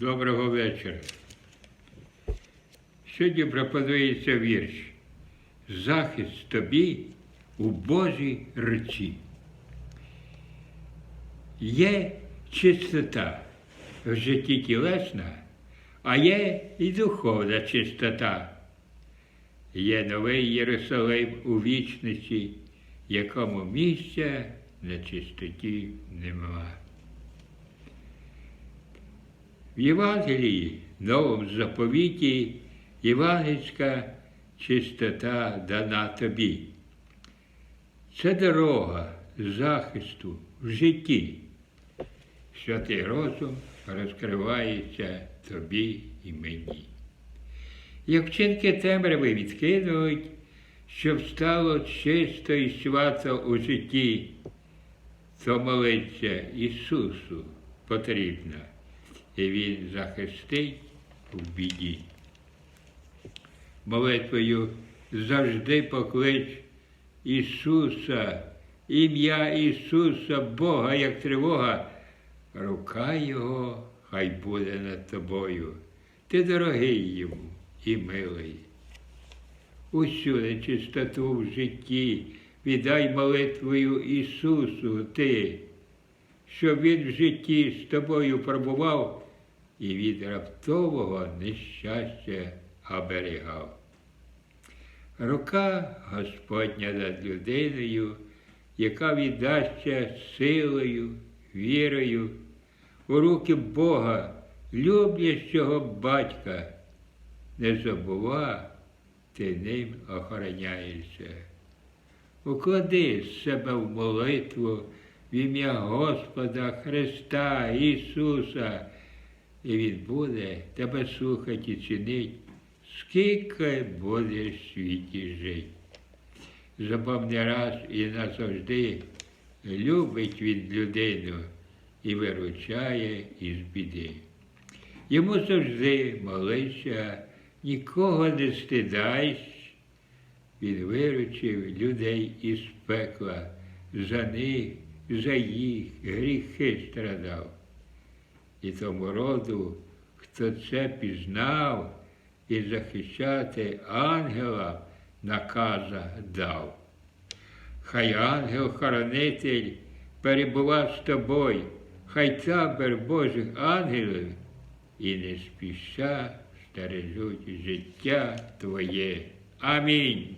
Доброго вечора. Сьогодні пропонується вірш. Захист тобі у Божій руці. Є чистота в житті тілесна, а є і духовна чистота. Є новий Єрусалим у вічності, якому місця на чистоті нема. В Євангелії, новому заповіті, євангельська чистота дана тобі. Це дорога захисту в житті. Святий розум розкривається тобі і мені. Як вчинки темряви відкинуть, щоб стало чисто і свято у житті, то молиться Ісусу потрібно, і Він захистить в біді. Молитвою завжди поклич Ісуса, ім'я Ісуса, Бога, як тривога, рука Його хай буде над тобою. Ти дорогий йому і милий. Усю нечистоту в житті віддай молитвою Ісусу ти, щоб Він в житті з тобою пробував і від раптового нещастя оберігав. Рука Господня над людиною, яка віддасться силою, вірою у руки Бога, люблячого батька, не забува, ти ним охороняєшся. Уклади себе в молитву в ім'я Господа Христа Ісуса, і Він буде тебе слухати і чинить, скільки будеш в світі жити. Запомни раз і назавжди любить він людину і виручає із біди. Йому завжди молися, нікого не стидайся, він виручив людей із пекла, за них, за їх гріхи страдав. І тому роду, хто це пізнав і захищати ангела наказа дав. Хай ангел-хоронитель перебував з тобою, хай табор Божих ангелів і не спіша стережуть життя Твоє. Амінь.